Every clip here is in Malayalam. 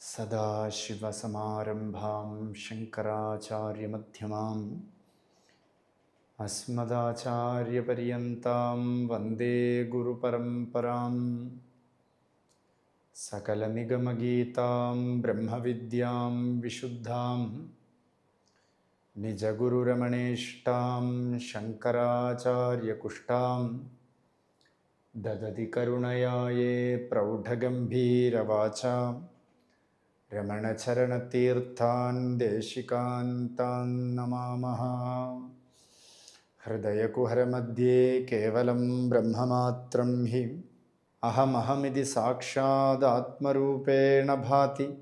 सदाशिवसमारम्भां शङ्कराचार्यमध्यमाम् अस्मदाचार्यपर्यन्तां वंदे गुरुपरम्परां सकलनिगमगीतां ब्रह्मविद्यां विशुद्धां निजगुरुरमणेष्टां शङ्कराचार्यकुष्ठां ददति करुणया ये प्रौढगम्भीरवाचा രമണചരണതീർത്ഥാൻ ദേശികാന്താൻ നമാമഹ. ഹൃദയകുഹരമധ്യേ കേവലം ബ്രഹ്മമാത്രം ഹി. അഹമഹമിതി സാക്ഷാദാത്മരൂപേണ ഭാതി.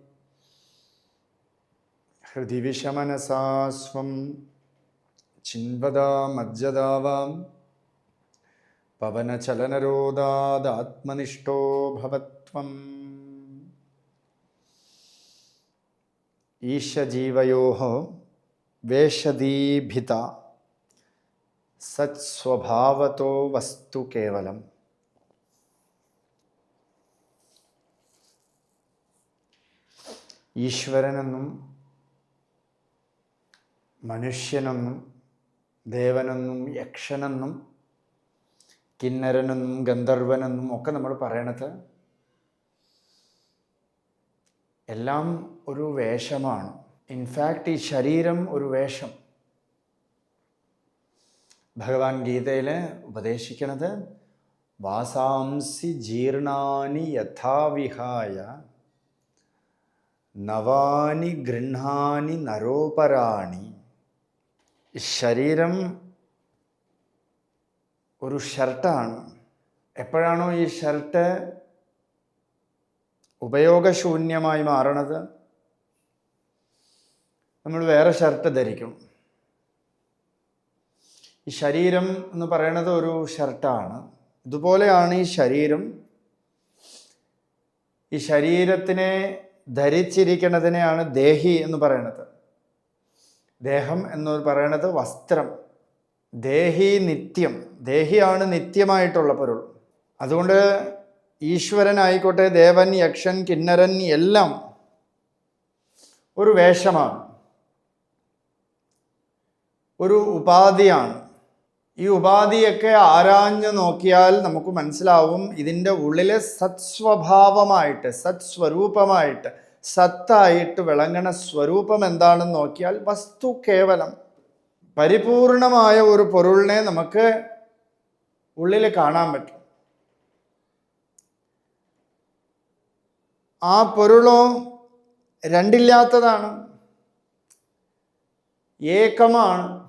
ഹൃദി വിഷമനസാ സ്വം ചിൻവതാമജ്ജതാവാം പവനചലനരോദാദാത്മനിഷ്ഠോ ഭവത്വം. ഈശജീവയോः വേഷദീഭിത സത്സ്വഭാവത്തോ വസ്തു കേവലം. ഈശ്വരനെന്നും മനുഷ്യനെന്നും ദേവനെന്നും യക്ഷനെന്നും കിന്നരനെന്നും ഗന്ധർവനെന്നും ഒക്കെ നമ്മൾ പറയണത് എല്ലാം ഒരു വേഷമാണ്. ഇൻഫാക്റ്റ് ഈ ശരീരം ഒരു വേഷം. ഭഗവാൻ ഗീതയിൽ ഉപദേശിക്കുന്നത് വാസാംസി ജീർണാനി യഥാവിഹായ നവാനി ഗൃഹാനി നരോപരാണി. ശരീരം ഒരു ഷർട്ടാണ്. എപ്പോഴാണോ ഈ ഷർട്ട് ഉപയോഗശൂന്യമായി മാറണത്? നമ്മൾ വേറെ ഷർട്ട് ധരിക്കും. ഈ ശരീരം എന്ന് പറയുന്നത് ഒരു ഷർട്ടാണ് ഇതുപോലെയാണ് ഈ ശരീരം. ഈ ശരീരത്തിനെ ധരിച്ചിരിക്കുന്നതിനെയാണ് ദേഹി എന്ന് പറയുന്നത്. ദേഹം എന്ന് പറയണത് വസ്ത്രം. ദേഹി നിത്യം. ദേഹിയാണ് നിത്യമായിട്ടുള്ള പൊരുൾ. അതുകൊണ്ട് ഈശ്വരനായിക്കോട്ടെ ദേവൻ യക്ഷൻ കിന്നരൻ എല്ലാം ഒരു വേഷമാണ്. ഒരു ഉപാധിയാണ്. ഈ ഉപാധിയൊക്കെ ആരാഞ്ഞു നോക്കിയാൽ നമുക്ക് മനസ്സിലാവും ഇതിന്റെ ഉള്ളിലെ സത്സ്വഭാവമായിട്ട് സത്സ്വരൂപമായിട്ട് സത്തായിട്ട് വിളങ്ങണ സ്വരൂപം എന്താണെന്ന് നോക്കിയാൽ വസ്തു കേവലം. പരിപൂർണമായ ഒരു പൊരുളിനെ നമുക്ക് ഉള്ളിൽ കാണാൻ പറ്റും. ആ പൊരുളോ രണ്ടില്ലാത്തതാണ്. ഏകമാണ്.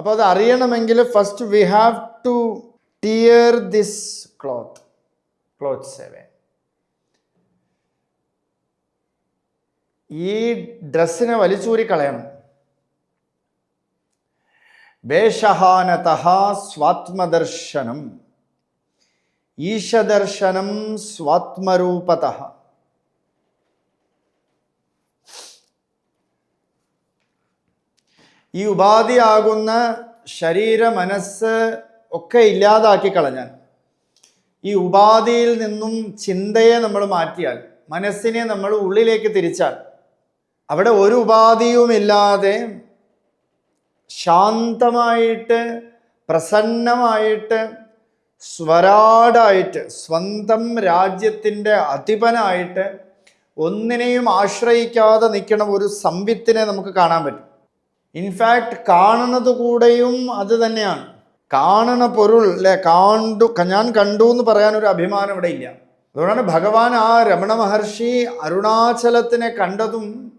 അപ്പോൾ അത് അറിയണമെങ്കിൽ first we have to tear this cloth cloth സേവേ. ഈ ഡ്രസ്സിനെ വലിച്ചൂരി കളയണം വേഷഹാനത സ്വാത്മദർശനം. ഈശദർശനം സ്വാത്മരൂപത ഈ ഉപാധിയാകുന്ന ശരീര മനസ്സ് ഒക്കെ ഇല്ലാതാക്കി കളഞ്ഞാൽ ഈ ഉപാധിയിൽ നിന്നും ചിന്തയെ നമ്മൾ മാറ്റിയാൽ മനസ്സിനെ നമ്മൾ ഉള്ളിലേക്ക് തിരിച്ചാൽ അവിടെ ഒരു ഉപാധിയുമില്ലാതെ ശാന്തമായിട്ട് പ്രസന്നമായിട്ട് സ്വരാടായിട്ട് സ്വന്തം രാജ്യത്തിന്റെ അധിപനായിട്ട് ഒന്നിനെയും ആശ്രയിക്കാതെ നിൽക്കണ ഒരു സംവിത്തിനെ നമുക്ക് കാണാൻ പറ്റും. ഇൻഫാക്ട് കാണുന്നത് കൂടെയും അത് തന്നെയാണ്. കാണണ പൊരുൾ അല്ലെ കണ്ടു ഞാൻ കണ്ടു എന്ന് പറയാൻ ഒരു അഭിമാനം ഇവിടെ ഇല്ല. അതുകൊണ്ടാണ് ഭഗവാൻ ആ രമണ മഹർഷി അരുണാചലത്തിനെ കണ്ടതും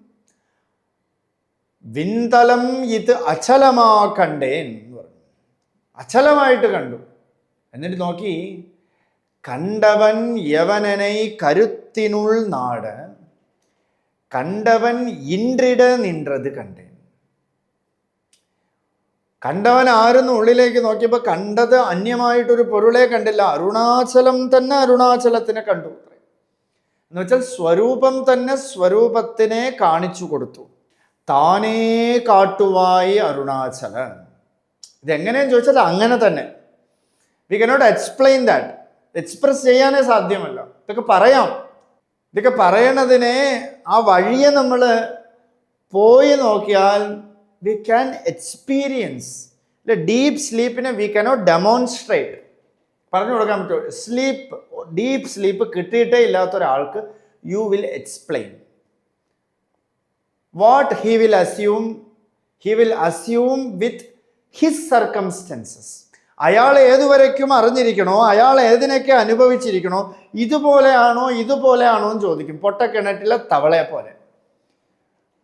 വിന്തലം ഇത് അചലമാ കണ്ടേൻ എന്ന് പറഞ്ഞു. അചലമായിട്ട് കണ്ടു. എന്നിട്ട് നോക്കി കണ്ടവൻ യവനനെ കരുത്തിനുൾ നാട് കണ്ടവൻ ഇൻറിട നിന്റത് കണ്ടേൻ കണ്ടവൻ ആരെന്ന് ഉള്ളിലേക്ക് നോക്കിയപ്പോൾ കണ്ടത് അന്യമായിട്ടൊരു പൊരുളെ കണ്ടില്ല. അരുണാചലം തന്നെ അരുണാചലത്തിനെ കണ്ടു. എന്ന് വെച്ചാൽ സ്വരൂപം തന്നെ സ്വരൂപത്തിനെ കാണിച്ചു കൊടുത്തു. താനേ കാട്ടുവായി അരുണാചലൻ ഇതെങ്ങനെയെന്ന് ചോദിച്ചാൽ അങ്ങനെ തന്നെ. We cannot explain that express ചെയ്യാനേ സാധ്യമല്ല. ഇതൊക്കെ പറയാം. ഇതൊക്കെ പറയണതിനെ ആ വഴിയെ നമ്മൾ പോയി നോക്കിയാൽ വി ക്യാൻ എക്സ്പീരിയൻസ് അല്ലെ ഡീപ്പ് സ്ലീപ്പിനെ വി കനോട്ട് ഡെമോൺസ്ട്രേറ്റ് പറഞ്ഞു കൊടുക്കാൻ പറ്റുമോ സ്ലീപ്പ് ഡീപ്പ് സ്ലീപ്പ് കിട്ടിയിട്ടേ ഇല്ലാത്ത ഒരാൾക്ക് you will explain what he will assume he will assume with his circumstances അയാൾ ഏതുവരയ്ക്കും അറിഞ്ഞിരിക്കണോ? അയാൾ ഏതിനൊക്കെ അനുഭവിച്ചിരിക്കണോ? ഇതുപോലെയാണോ? ഇതുപോലെയാണോ എന്ന് ചോദിക്കും. പൊട്ടക്കിണറ്റിലെ തവളയെ പോലെ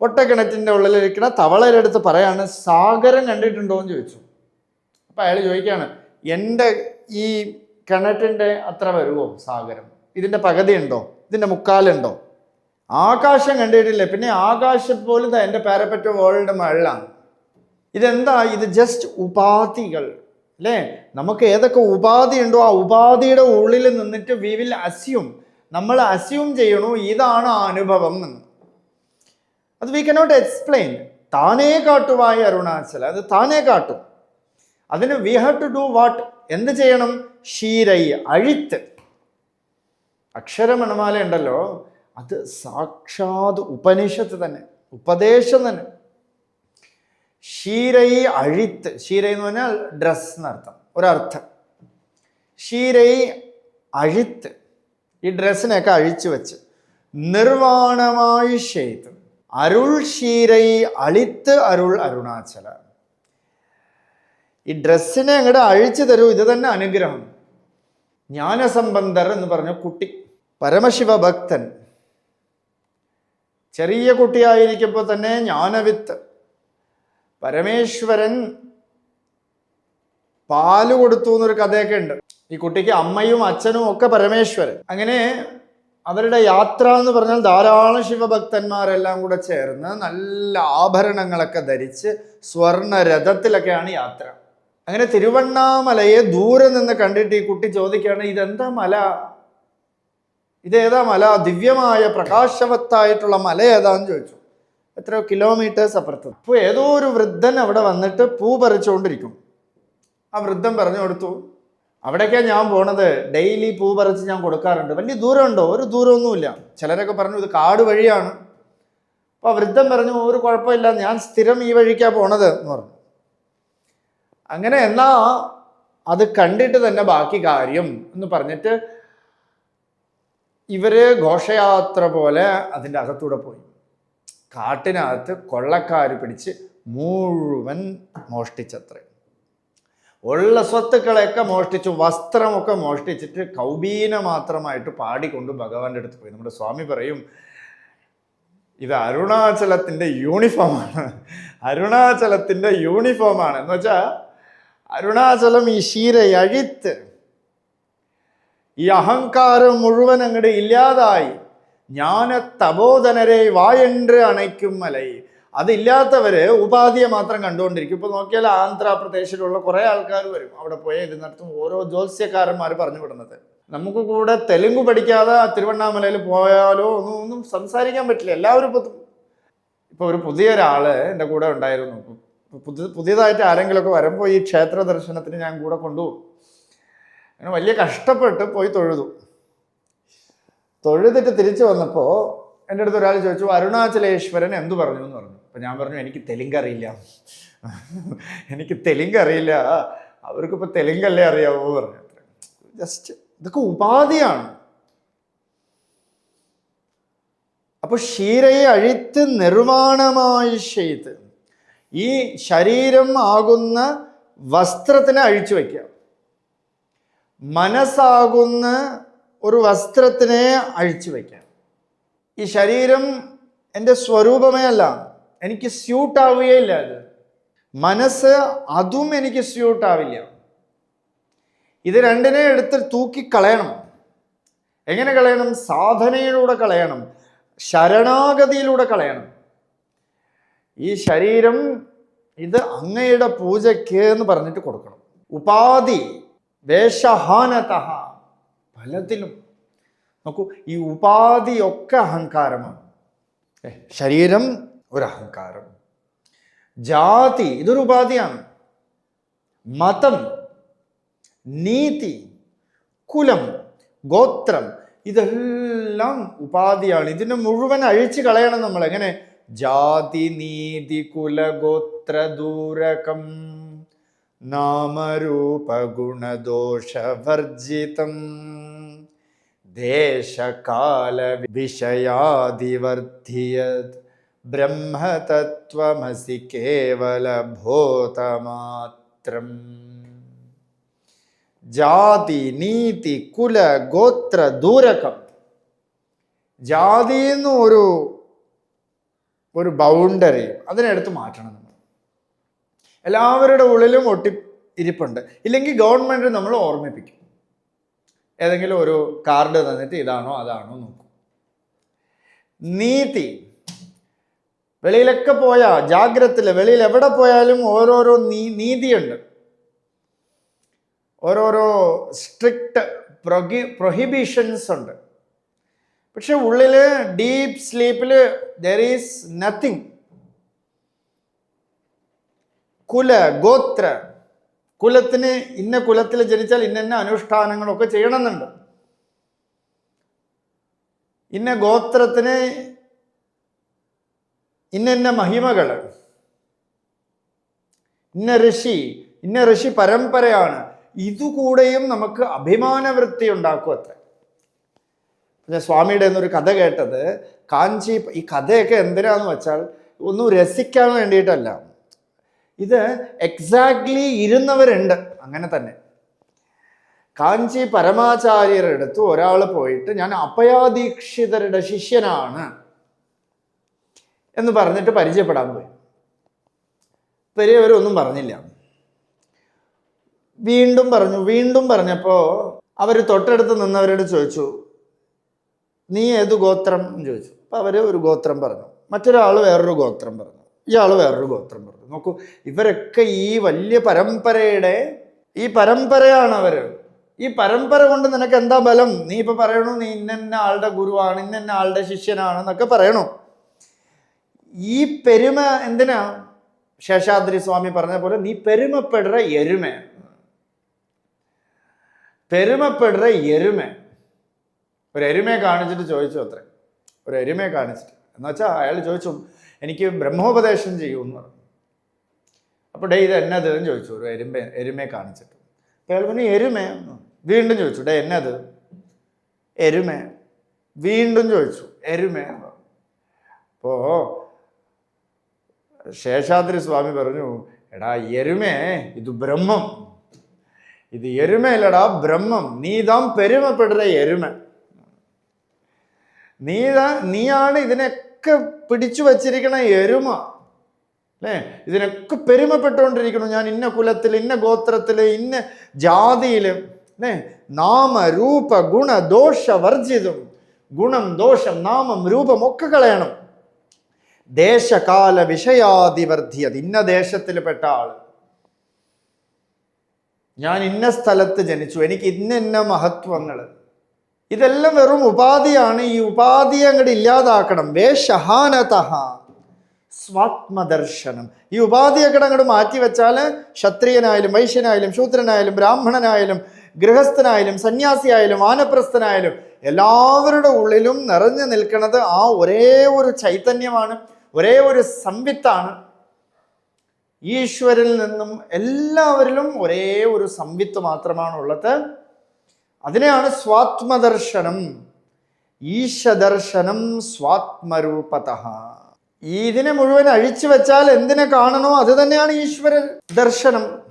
പൊട്ടക്കിണറ്റിന്റെ ഉള്ളിലിരിക്കുന്ന തവളയുടെ അടുത്ത് പറയാണ് സാഗരം കണ്ടിട്ടുണ്ടോ എന്ന് ചോദിച്ചു. അപ്പം അയാൾ ചോദിക്കുകയാണ് എന്റെ ഈ കിണറ്റിന്റെ അത്ര വരുമോ സാഗരം? ഇതിന്റെ പകുതി ഉണ്ടോ? ഇതിന്റെ മുക്കാലുണ്ടോ ആകാശം കണ്ടിട്ടില്ലേ. പിന്നെ ആകാശം പോലും എന്റെ പാരപ്പറ്റ വേൾഡ് മുകളിലാണ്. ഇതെന്താ? ഇത് ജസ്റ്റ് ഉപാധികൾ. അല്ലേ? നമുക്ക് ഏതൊക്കെ ഉപാധി ഉണ്ടോ ആ ഉപാധിയുടെ ഉള്ളിൽ നിന്നിട്ട് വി വിൽ അസ്യൂം നമ്മൾ അസ്യൂം ചെയ്യണു ഇതാണ് അനുഭവം എന്ന്. അത് വി കനോട്ട് എക്സ്പ്ലെയിൻ താനേ കാട്ടുവായ അരുണാചല അത് താനേ കാട്ടും. അതിന് we have to do what എന്ത് ചെയ്യണം? ഷീരൈ അഴിത്ത്. അക്ഷരമണമാല ഉണ്ടല്ലോ. അത് സാക്ഷാത് ഉപനിഷത്ത് തന്നെ. ഉപദേശം തന്നെ. ഷീരൈ അഴിത്ത്. ഷീരൈ എന്ന് പറഞ്ഞാൽ ഡ്രസ് എന്നർത്ഥം. ഒരർത്ഥം. ഷീരൈ അഴിത്ത്. ഈ ഡ്രസ്സിനെയൊക്കെ അഴിച്ചു വെച്ച്. നിർവാണമായി ചെയ്ത്. അരുൾ ഷീരൈ അളിത്ത് അരുൾ അരുണാചല. ഈ ഡ്രസ്സിനെ അങ്ങോട്ട് അഴിച്ചു തരൂ ഇത് തന്നെ അനുഗ്രഹം. ജ്ഞാനസംബന്ധർ എന്ന് പറഞ്ഞ കുട്ടി പരമശിവ ഭക്തൻ. ചെറിയ കുട്ടിയായിരിക്കുമ്പോൾ തന്നെ ജ്ഞാനവിത്ത്. പരമേശ്വരൻ പാൽ കൊടുത്തു എന്നൊരു കഥയൊക്കെ ഉണ്ട്. ഈ കുട്ടിക്ക് അമ്മയും അച്ഛനും ഒക്കെ പരമേശ്വരൻ. അങ്ങനെ അവരുടെ യാത്ര എന്ന് പറഞ്ഞാൽ ധാരാളം ശിവഭക്തന്മാരെല്ലാം കൂടെ ചേർന്ന് നല്ല ആഭരണങ്ങളൊക്കെ ധരിച്ച് സ്വർണ രഥത്തിലൊക്കെയാണ് യാത്ര. അങ്ങനെ തിരുവണ്ണാമലയെ ദൂരെ നിന്ന് കണ്ടിട്ട് ഈ കുട്ടി ചോദിക്കുകയാണ് ഇതെന്താ മല? ഇതേതാ മല? ദിവ്യമായ പ്രകാശവത്തായിട്ടുള്ള മല ഏതാന്ന് ചോദിച്ചു. എത്രയോ കിലോമീറ്റേഴ്സ് അപ്പുറത്ത്. അപ്പോൾ ഏതോ ഒരു വൃദ്ധൻ അവിടെ വന്നിട്ട് പൂ പറിച്ചുകൊണ്ടിരിക്കും. ആ വൃദ്ധൻ പറഞ്ഞു കൊടുത്തു അവിടേക്കാണ് ഞാൻ പോണത്. ഡെയിലി പൂ പറിച്ച് ഞാൻ കൊടുക്കാറുണ്ട്. വലിയ ദൂരമുണ്ടോ? ഒരു ദൂരമൊന്നുമില്ല. ചിലരൊക്കെ പറഞ്ഞു ഇത് കാട് വഴിയാണ്. അപ്പോൾ വൃദ്ധം പറഞ്ഞു ഒരു കുഴപ്പമില്ല. ഞാൻ സ്ഥിരം ഈ വഴിക്കാണ് പോണത്. എന്ന് പറഞ്ഞു. അങ്ങനെ എന്നാ അത് കണ്ടിട്ട് തന്നെ ബാക്കി കാര്യം എന്ന് പറഞ്ഞിട്ട് ഇവർ ഘോഷയാത്ര പോലെ അതിന്റെ അകത്തൂടെ പോയി. കാട്ടിനകത്ത് കൊള്ളക്കാർ പിടിച്ച് മുഴുവൻ മോഷ്ടിച്ചത്രേ. ഉള്ള സ്വത്തുക്കളെയൊക്കെ മോഷ്ടിച്ചു വസ്ത്രമൊക്കെ മോഷ്ടിച്ചിട്ട് കൗബീന മാത്രമായിട്ട് പാടിക്കൊണ്ട് ഭഗവാന്റെ അടുത്ത് പോയി. നമ്മുടെ സ്വാമി പറയും ഇത് അരുണാചലത്തിന്റെ യൂണിഫോമാണ്. അരുണാചലത്തിന്റെ യൂണിഫോമാണ്. എന്ന് വെച്ചാൽ അരുണാചലം ഈ ശീരയഴിത്ത് ഈ അഹങ്കാരം മുഴുവൻ അങ്ങോട്ട് ഇല്ലാതായി. ജ്ഞാന തപോധനരെ വായണ്ട് അണയ്ക്കും മലൈ അതില്ലാത്തവര് ഉപാധിയെ മാത്രം കണ്ടുകൊണ്ടിരിക്കും. ഇപ്പൊ നോക്കിയാൽ ആന്ധ്രാപ്രദേശിലുള്ള കുറേ ആൾക്കാർ വരും അവിടെ പോയി ഇരുന്നിടത്തും ഓരോ ജ്യോത്സ്യക്കാരന്മാർ പറഞ്ഞു വിടുന്നത്. നമുക്ക് കൂടെ തെലുങ്ക് പഠിക്കാതെ തിരുവണ്ണാമലയിൽ പോയാലോ ഒന്നും ഒന്നും സംസാരിക്കാൻ പറ്റില്ല. എല്ലാവരും ഇപ്പൊ ഇപ്പൊ ഒരു പുതിയ ഒരാൾ എന്റെ കൂടെ ഉണ്ടായിരുന്നു. പുതിയ പുതിയതായിട്ട് ആരെങ്കിലുമൊക്കെ വരുമ്പോൾ ഈ ക്ഷേത്ര ദർശനത്തിന് ഞാൻ കൂടെ കൊണ്ടുപോകും. അങ്ങനെ വലിയ കഷ്ടപ്പെട്ട് പോയി തൊഴുതു. തൊഴുതിട്ട് തിരിച്ചു വന്നപ്പോൾ എന്റെ അടുത്ത് ഒരാൾ ചോദിച്ചു അരുണാചലേശ്വരൻ എന്തു പറഞ്ഞു? എന്ന് പറഞ്ഞു. അപ്പം ഞാൻ പറഞ്ഞു എനിക്ക് തെലുങ്ക് അറിയില്ല. എനിക്ക് തെലുങ്ക് അറിയില്ല. അവർക്കിപ്പോൾ തെലുങ്കല്ലേ അറിയാവോ പറഞ്ഞു. ജസ്റ്റ് ഇതൊക്കെ ഉപാധിയാണ്. അപ്പോൾ ക്ഷീരയെ അഴിത്ത് നിർമ്മാണമായി ചെയ്ത് ഈ ശരീരം ആകുന്ന വസ്ത്രത്തിനെ അഴിച്ചു വയ്ക്കുക. മനസ്സാകുന്ന ഒരു വസ്ത്രത്തിനെ അഴിച്ചു വയ്ക്കാം ഈ ശരീരം എന്റെ സ്വരൂപമേ അല്ല. എനിക്ക് സ്യൂട്ട് ആവുകയില്ല അത്. മനസ്സ് അതും എനിക്ക് സ്യൂട്ട് ആവില്ല. ഇത് രണ്ടിനെ എടുത്ത് തൂക്കി കളയണം. എങ്ങനെ കളയണം? സാധനയിലൂടെ കളയണം. ശരണാഗതിയിലൂടെ കളയണം. ഈ ശരീരം ഇത് അങ്ങയുടെ പൂജയ്ക്ക് എന്ന് പറഞ്ഞിട്ട് കൊടുക്കണം. ഉപാധി വേഷഹാനത പലതിലും നോക്കൂ ഈ ഉപാധിയൊക്കെ അഹങ്കാരമാണ്. ശരീരം ഒരു അഹങ്കാരം. ജാതി ഇതൊരു ഉപാധിയാണ്. മതം നീതി കുലം ഗോത്രം ഇതെല്ലാം ഉപാധിയാണ്. ഇതിനെ മുഴുവൻ അഴിച്ചു കളയണം നമ്മൾ. എങ്ങനെ? ജാതി നീതി കുലഗോത്ര ദൂരകം നാമരൂപ ഗുണദോഷവർജിതം ദേശകാല വിഷയാദിവർദ്ധിയത് ബ്രഹ്മതത്വമസി കേവലഭൂതമാത്രം. ജാതി നീതി കുല ഗോത്ര ദൂരകം. ജാതി എന്ന് ഒരു ഒരു ബൗണ്ടറി അതിനെടുത്ത് മാറ്റണം നമ്മൾ. എല്ലാവരുടെ ഉള്ളിലും ഒട്ടി ഇരിപ്പുണ്ട്. ഇല്ലെങ്കിൽ ഗവൺമെന്റ് നമ്മൾ ഓർമ്മിപ്പിക്കും. ഏതെങ്കിലും ഒരു കാർഡ് തന്നിട്ട് ഇതാണോ അതാണോ നോക്കും. നീതി വെളിയിലൊക്കെ പോയാൽ ജാഗ്രത്തിൽ വെളിയിൽ എവിടെ പോയാലും ഓരോരോ നീ നീതിയുണ്ട്. ഓരോരോ സ്ട്രിക്റ്റ് പ്രൊഹി പ്രൊഹിബിഷൻസ് ഉണ്ട്. പക്ഷെ ഉള്ളിൽ ഡീപ്പ് സ്ലീപ്പിൽ ദർ ഈസ് നത്തിങ് കുല ഗോത്ര. കുലത്തിന് ഇന്ന കുലത്തിൽ ജനിച്ചാൽ ഇന്ന അനുഷ്ഠാനങ്ങളൊക്കെ ചെയ്യണമെന്നുണ്ട്. ഇന്ന ഗോത്രത്തിന് ഇന്ന മഹിമകൾ ഇന്ന ഋഷി ഇന്ന ഋഷി പരമ്പരയാണ്. ഇതുകൂടെയും നമുക്ക് അഭിമാനവൃത്തി ഉണ്ടാക്കും അത്ര. പിന്നെ സ്വാമിയുടെ എന്നൊരു കഥ കേട്ടത് കാഞ്ചി ഈ കഥയൊക്കെ എന്തിനാന്ന് വെച്ചാൽ ഒന്നും രസിക്കാൻ വേണ്ടിയിട്ടല്ല. ഇത് എക്സാക്ട്ലി ഇരുന്നവരുണ്ട് അങ്ങനെ തന്നെ. കാഞ്ചി പരമാചാര്യരുടെ അടുത്ത് ഒരാൾ പോയിട്ട് ഞാൻ അപയാദീക്ഷിതരുടെ ശിഷ്യനാണ്. എന്ന് പറഞ്ഞിട്ട് പരിചയപ്പെടാൻ പോയി. പെരിയവരൊന്നും പറഞ്ഞില്ല. വീണ്ടും പറഞ്ഞു വീണ്ടും പറഞ്ഞപ്പോൾ അവർ തൊട്ടടുത്ത് നിന്നവരോട് ചോദിച്ചു നീ ഏത് ഗോത്രം? എന്ന് ചോദിച്ചു. അപ്പോൾ അവർ ഒരു ഗോത്രം പറഞ്ഞു. മറ്റൊരാൾ വേറൊരു ഗോത്രം പറഞ്ഞു. ഇയാൾ വേറൊരു ഗോത്രം പറഞ്ഞു. നോക്കൂ ഇവരൊക്കെ ഈ വലിയ പരമ്പരയുടെ ഈ പരമ്പരയാണ് അവർ ഈ പരമ്പര കൊണ്ട് നിനക്ക് എന്താ ബലം? നീ ഇപ്പം പറയണു നീ ഇന്ന ആളുടെ ഗുരുവാണ് ഇന്ന ആളുടെ ശിഷ്യനാണ് എന്നൊക്കെ പറയണു. ഈ പെരുമ എന്തിനാ ശേഷാദ്രി സ്വാമി പറഞ്ഞ പോലെ നീ പെരുമപ്പെടുற എരുമ. പെരുമപ്പെടുற എരുമ. ഒരു എരുമയെ കാണിച്ചിട്ട് ചോദിച്ചു അത്രേ. ഒരു എരുമയെ കാണിച്ചിട്ട്. എന്നുവെച്ചാൽ അയാൾ ചോദിച്ചു എനിക്ക് ബ്രഹ്മോപദേശം ചെയ്യുമെന്ന് പറഞ്ഞു. അപ്പോൾ ഡേ ഇത് എന്നത് എന്ന് ചോദിച്ചു ഒരു എരുമ എരുമയെ കാണിച്ചിട്ട്. അപ്പോൾ അയാൾ പറഞ്ഞു എരുമ വീണ്ടും ചോദിച്ചു ഡേ എന്നത്? എരുമ. വീണ്ടും ചോദിച്ചു എരുമ അപ്പോൾ ശേഷാദ്രി സ്വാമി പറഞ്ഞു എടാ എരുമേ ഇത് ബ്രഹ്മം. ഇത് എരുമയല്ലടാ ബ്രഹ്മം. നീതാം പെരുമപ്പെടുന്ന എരുമ നീതാ നീയാണ് ഇതിനൊക്കെ പിടിച്ചു വച്ചിരിക്കണ എരുമ. അല്ലേ? ഇതിനൊക്കെ പെരുമപ്പെട്ടുകൊണ്ടിരിക്കണം ഞാൻ ഇന്ന കുലത്തിൽ ഇന്ന ഗോത്രത്തിൽ ഇന്ന ജാതിയിൽ. അല്ലേ? നാമ രൂപ ഗുണ ദോഷ വർജിതം. ഗുണം ദോഷം നാമം രൂപം ഒക്കെ കളയണം. ദേശകാല വിഷയാധിവർദ്ധിയത് ഇന്ന ദേശത്തിൽ പെട്ട ആൾ. ഞാൻ ഇന്ന സ്ഥലത്ത് ജനിച്ചു. എനിക്ക് ഇന്ന ഇന്ന മഹത്വങ്ങൾ ഇതെല്ലാം വെറും ഉപാധിയാണ്. ഈ ഉപാധി അങ്ങോട്ട് ഇല്ലാതാക്കണം. വേഷഹാനതഹ. സ്വാത്മദർശനം. ഈ ഉപാധിയൊക്കെ അങ്ങോട്ട് മാറ്റി വെച്ചാൽ ക്ഷത്രിയനായാലും വൈശ്യനായാലും ശൂദ്രനായാലും ബ്രാഹ്മണനായാലും ഗൃഹസ്ഥനായാലും സന്യാസിയായാലും വാനപ്രസ്ഥനായാലും എല്ലാവരുടെ ഉള്ളിലും നിറഞ്ഞു നിൽക്കുന്നത് ആ ഒരേ ഒരു ചൈതന്യമാണ്. ഒരേ ഒരു സംവിത്താണ്. ഈശ്വരിൽ നിന്നും എല്ലാവരിലും ഒരേ ഒരു സംവിത്ത് മാത്രമാണ് ഉള്ളത് അതിനെയാണ് സ്വാത്മദർശനം. ഈശദർശനം സ്വാത്മരൂപത. ഇതിനെ മുഴുവൻ അഴിച്ചു വെച്ചാൽ എന്തിനെ കാണണോ അത് തന്നെയാണ് ഈശ്വര ദർശനം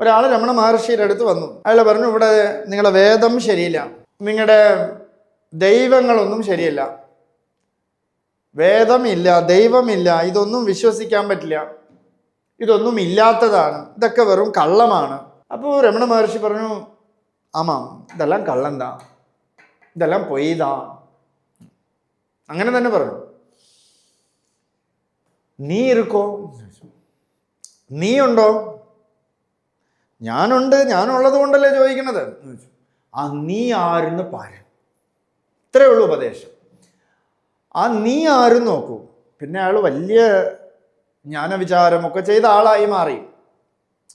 ഒരാൾ രമണ മഹർഷിയുടെ അടുത്ത് വന്നു. അയാൾ പറഞ്ഞു ഇവിടെ നിങ്ങളുടെ വേദം ശരിയില്ല. നിങ്ങളുടെ ദൈവങ്ങളൊന്നും ശരിയല്ല. വേദമില്ല ദൈവമില്ല ഇതൊന്നും വിശ്വസിക്കാൻ പറ്റില്ല. ഇതൊന്നും ഇല്ലാത്തതാണ്. ഇതൊക്കെ വെറും കള്ളമാണ്. അപ്പോൾ രമണ മഹർഷി പറഞ്ഞു ആമാം ഇതെല്ലാം കള്ളന്താ? ഇതെല്ലാം പൊയ്താ. അങ്ങനെ തന്നെ പറഞ്ഞു. നീ ഇരിക്കോ? നീ ഉണ്ടോ? ഞാനുണ്ട് ഞാനുള്ളത് കൊണ്ടല്ലേ ചോദിക്കണത്. ആ നീ ആരെന്ന് പാര ഇത്രയേ ഉള്ളൂ ഉപദേശം. ആ നീ ആരും നോക്കൂ. പിന്നെ അയാൾ വലിയ ജ്ഞാനവിചാരമൊക്കെ ചെയ്ത ആളായി മാറി.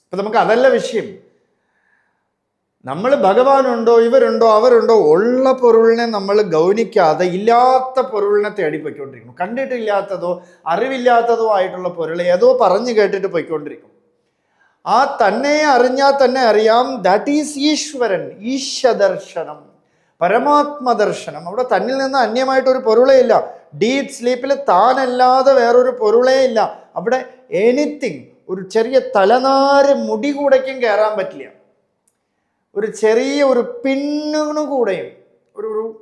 അപ്പൊ നമുക്ക് അതല്ല വിഷയം. നമ്മൾ ഭഗവാനുണ്ടോ ഇവരുണ്ടോ അവരുണ്ടോ ഉള്ള പൊരുളിനെ നമ്മൾ ഗൗനിക്കാതെ ഇല്ലാത്ത പൊരുളിനെ തേടി പോയിക്കൊണ്ടിരിക്കും കണ്ടിട്ടില്ലാത്തതോ അറിവില്ലാത്തതോ ആയിട്ടുള്ള പൊരുൾ ഏതോ പറഞ്ഞു കേട്ടിട്ട് പോയിക്കൊണ്ടിരിക്കും. ആ തന്നെ അറിഞ്ഞാൽ തന്നെ അറിയാം ദാറ്റ് ഈസ് ഈശ്വരൻ ഈശ്വദർശനം. പരമാത്മദർശനം. അവിടെ തന്നിൽ നിന്ന് അന്യമായിട്ടൊരു പൊരുളേ ഇല്ല. ഡീപ് സ്ലീപ്പിൽ താനല്ലാതെ വേറൊരു പൊരുളേ ഇല്ല. അവിടെ എനിത്തിങ് ഒരു ചെറിയ തലനാര് മുടി കൂടയ്ക്കും കയറാൻ പറ്റില്ല. ഒരു ചെറിയ ഒരു പിന്നിനു കൂടെയും ഒരു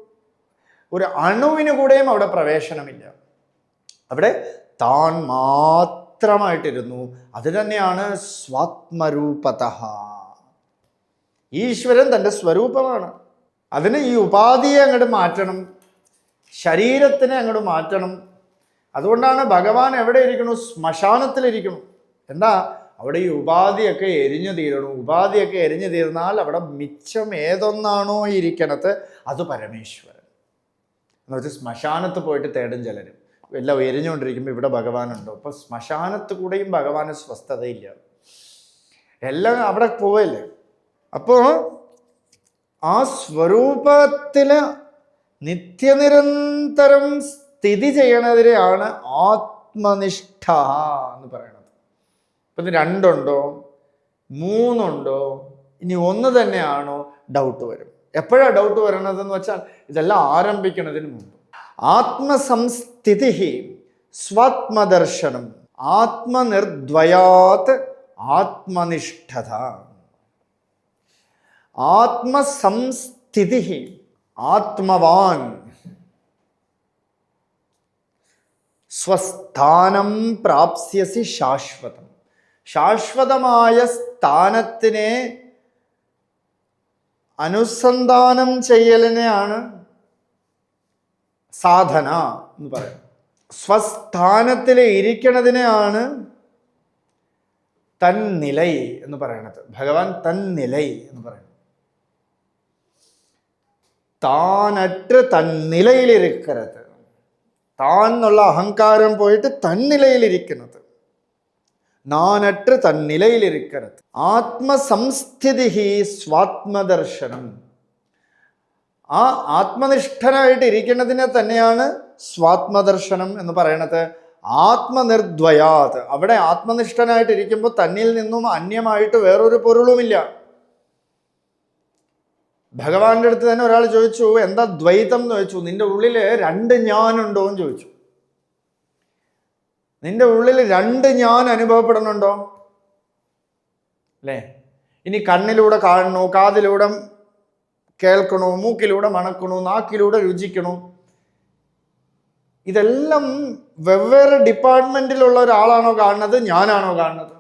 ഒരു അണുവിന് കൂടെയും അവിടെ പ്രവേശനമില്ല. അവിടെ താൻ മാത്രമായിട്ടിരുന്നു. അത് തന്നെയാണ് സ്വാത്മരൂപത ഈശ്വരൻ തന്റെ സ്വരൂപമാണ്. അതിന് ഈ ഉപാധിയെ അങ്ങോട്ട് മാറ്റണം ശരീരത്തിനെ അങ്ങോട്ട് മാറ്റണം. അതുകൊണ്ടാണ് ഭഗവാൻ എവിടെ ഇരിക്കണു ശ്മശാനത്തിലിരിക്കണു എന്താ? അവിടെ ഈ ഉപാധിയൊക്കെ എരിഞ്ഞു തീരണം. ഉപാധിയൊക്കെ എരിഞ്ഞു തീർന്നാൽ അവിടെ മിച്ചം ഏതൊന്നാണോ ഇരിക്കണത്? അത് പരമേശ്വരൻ. എന്ന് വെച്ചാൽ ശ്മശാനത്ത് പോയിട്ട് തേടും ചിലരും. എല്ലാം എരിഞ്ഞുകൊണ്ടിരിക്കുമ്പോൾ ഇവിടെ ഭഗവാനുണ്ടോ. അപ്പോൾ ശ്മശാനത്ത് കൂടെയും ഭഗവാന് സ്വസ്ഥതയില്ല. എല്ലാം അവിടെ പോവല്ലേ? അപ്പോൾ ആ സ്വരൂപത്തിൽ നിത്യനിരന്തരം സ്ഥിതി ചെയ്യണതിനെയാണ് ആത്മനിഷ്ഠ എന്ന് പറയുന്നത് ഇപ്പം രണ്ടുണ്ടോ? മൂന്നുണ്ടോ? ഇനി ഒന്ന് തന്നെയാണോ? ഡൗട്ട് വരും. എപ്പോഴാണ് ഡൗട്ട് വരണതെന്ന് വെച്ചാൽ ഇതെല്ലാം ആരംഭിക്കുന്നതിന് മുമ്പ്. ആത്മസംസ്ഥിതി സ്വാത്മദർശനം ആത്മനിർദ്വയാത് ആത്മനിഷ്ഠത. ആത്മസംസ്ഥിതി ആത്മവാൻ. സ്വസ്ഥാനം പ്രാപ്സ്യസി ശാശ്വതം. ശാശ്വതമായ സ്ഥാനത്തിനെ അനുസന്ധാനം ചെയ്യലിനെയാണ് സാധന എന്ന് പറയുന്നത്. സ്വസ്ഥാനത്തിൽ ഇരിക്കണതിനെയാണ് തൻ നിലൈ എന്ന് പറയണത്. ഭഗവാൻ തൻ നിലൈ എന്ന് പറയുന്നത്. താനറ്റ് തന്നിലയിലിരിക്കരുത്. താൻ എന്നുള്ള അഹങ്കാരം പോയിട്ട് തന്നിലയിലിരിക്കുന്നത് നാനറ്റ് തന്നിലയിലിരിക്കരുത്. ആത്മസംസ്ഥിതി സ്വാത്മദർശനം. ആ ആത്മനിഷ്ഠനായിട്ട് ഇരിക്കുന്നതിനെ തന്നെയാണ് സ്വാത്മദർശനം എന്ന് പറയണത്. ആത്മനിർദ്വയാത്. അവിടെ ആത്മനിഷ്ഠനായിട്ട് ഇരിക്കുമ്പോൾ തന്നിൽ നിന്നും അന്യമായിട്ട് വേറൊരു പൊരുളുമില്ല. ഭഗവാന്റെ അടുത്ത് തന്നെ ഒരാൾ ചോദിച്ചു എന്താ ദ്വൈതം എന്ന് ചോദിച്ചു? നിന്റെ ഉള്ളിൽ രണ്ട് ഞാനുണ്ടോ? എന്ന് ചോദിച്ചു. നിന്റെ ഉള്ളിൽ രണ്ട് ഞാൻ അനുഭവപ്പെടുന്നുണ്ടോ? അല്ലേ? ഇനി കണ്ണിലൂടെ കാണണു കാതിലൂടെ കേൾക്കണു മൂക്കിലൂടെ മണക്കണു നാക്കിലൂടെ രുചിക്കണു? ഇതെല്ലാം വെവ്വേറെ ഡിപ്പാർട്ട്മെന്റിലുള്ള ഒരാളാണോ കാണുന്നത് ഞാനാണോ കാണുന്നത്?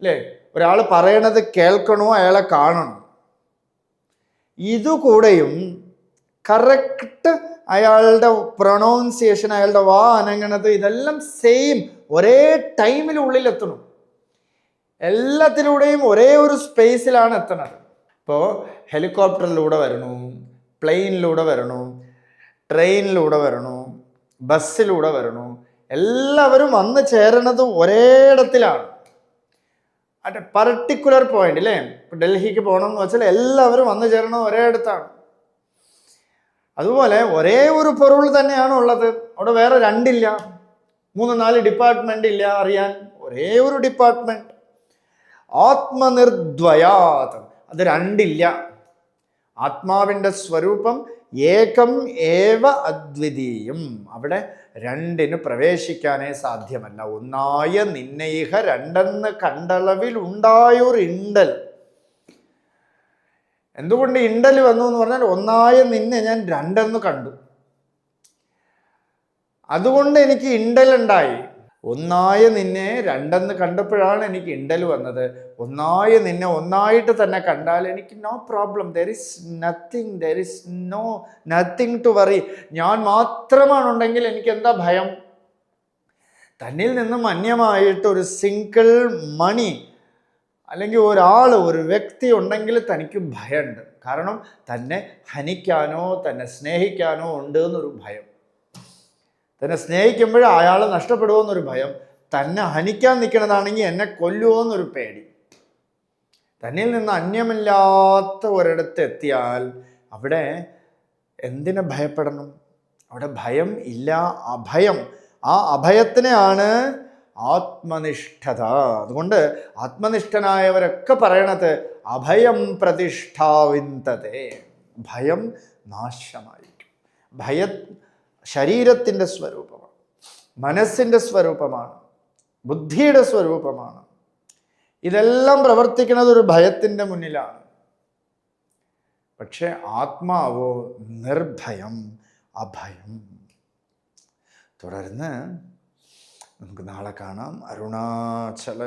അല്ലേ? ഒരാൾ പറയണത് കേൾക്കണോ അയാളെ കാണണം? ഇതുകൂടെയും കറക്റ്റ് അയാളുടെ പ്രൊണൗൺസിയേഷൻ അയാളുടെ വാ അനങ്ങണത് ഇതെല്ലാം സെയിം ഒരേ ടൈമിലുള്ളിൽ എത്തണം എല്ലാത്തിലൂടെയും ഒരേ ഒരു സ്പേസിലാണ് എത്തണത്. ഇപ്പോൾ ഹെലികോപ്റ്ററിലൂടെ വരണു പ്ലെയിനിലൂടെ വരണു ട്രെയിനിലൂടെ വരണു ബസ്സിലൂടെ വരണു എല്ലാവരും വന്ന് ചേരണത് ഒരേയിടത്തിലാണ്. അറ്റ് എ പർട്ടിക്കുലർ പോയിന്റ് അല്ലേ ഡൽഹിക്ക് പോകണം എന്ന് വെച്ചാൽ എല്ലാവരും വന്നു ചേരണം ഒരേ അടുത്താണ്. അതുപോലെ ഒരേ ഒരു പൊരുൾ തന്നെയാണ് ഉള്ളത്. അവിടെ വേറെ രണ്ടില്ല. മൂന്ന് നാല് ഡിപ്പാർട്ട്മെന്റ് ഇല്ല അറിയാൻ. ഒരേ ഒരു ഡിപ്പാർട്ട്മെന്റ് ആത്മനിർദ്വയാത്. അത് രണ്ടില്ല. ആത്മാവിന്റെ സ്വരൂപം ഏകം ഏവ അദ്വിതീയം. അവിടെ രണ്ടിന് പ്രവേശിക്കാനേ സാധ്യമല്ല. ഒന്നായ നിന്നയിഹ രണ്ടെന്ന് കണ്ടളവിൽ ഉണ്ടായൊരു ഇണ്ടൽ. എന്തുകൊണ്ട് ഇണ്ടൽ വന്നു എന്ന് പറഞ്ഞാൽ ഒന്നായ നിന്നെ ഞാൻ രണ്ടെന്ന് കണ്ടു. അതുകൊണ്ട് എനിക്ക് ഇണ്ടൽ ഉണ്ടായി. ഒന്നായ നിന്നെ രണ്ടെന്ന് കണ്ടപ്പോഴാണ് എനിക്ക് ഇണ്ടൽ വന്നത്. ഒന്നായ നിന്നെ ഒന്നായിട്ട് തന്നെ കണ്ടാൽ എനിക്ക് no problem there is nothing there is no nothing to worry ഞാൻ മാത്രമാണുണ്ടെങ്കിൽ എനിക്ക് എന്താ ഭയം? തന്നിൽ നിന്നും അന്യമായിട്ട് ഒരു സിംഗിൾ മണി അല്ലെങ്കിൽ ഒരാൾ ഒരു വ്യക്തി ഉണ്ടെങ്കിൽ തനിക്ക് ഭയമുണ്ട്. കാരണം തന്നെ ഹനിക്കാനോ തന്നെ സ്നേഹിക്കാനോ ഉണ്ട് എന്നൊരു ഭയം. തന്നെ സ്നേഹിക്കുമ്പോൾ അയാൾ നഷ്ടപ്പെടുമോ എന്നൊരു ഭയം തന്നെ ഹനിക്കാൻ നിൽക്കുന്നതാണെങ്കിൽ എന്നെ കൊല്ലുമോ എന്നൊരു പേടി. തന്നിൽ നിന്ന് അന്യമില്ലാത്ത ഒരിടത്ത് എത്തിയാൽ അവിടെ എന്തിനെ ഭയപ്പെടണം? അവിടെ ഭയം ഇല്ല അഭയം. ആ അഭയത്തിനെയാണ് ആത്മനിഷ്ഠത. അതുകൊണ്ട് ആത്മനിഷ്ഠനായവരൊക്കെ പറയണത് അഭയം പ്രതിഷ്ഠാവിന്തതേ. ഭയം നാശമായിരിക്കും. ഭയ ശരീരത്തിന്റെ സ്വരൂപമാണ് മനസ്സിന്റെ സ്വരൂപമാണ് ബുദ്ധിയുടെ സ്വരൂപമാണ്. ഇതെല്ലാം പ്രവർത്തിക്കുന്നത് ഒരു ഭയത്തിന്റെ മുന്നിലാണ്. പക്ഷേ ആത്മാവോ നിർഭയം അഭയം. തുടർന്ന് നമുക്ക് നാളെ കാണാം. അരുണാചല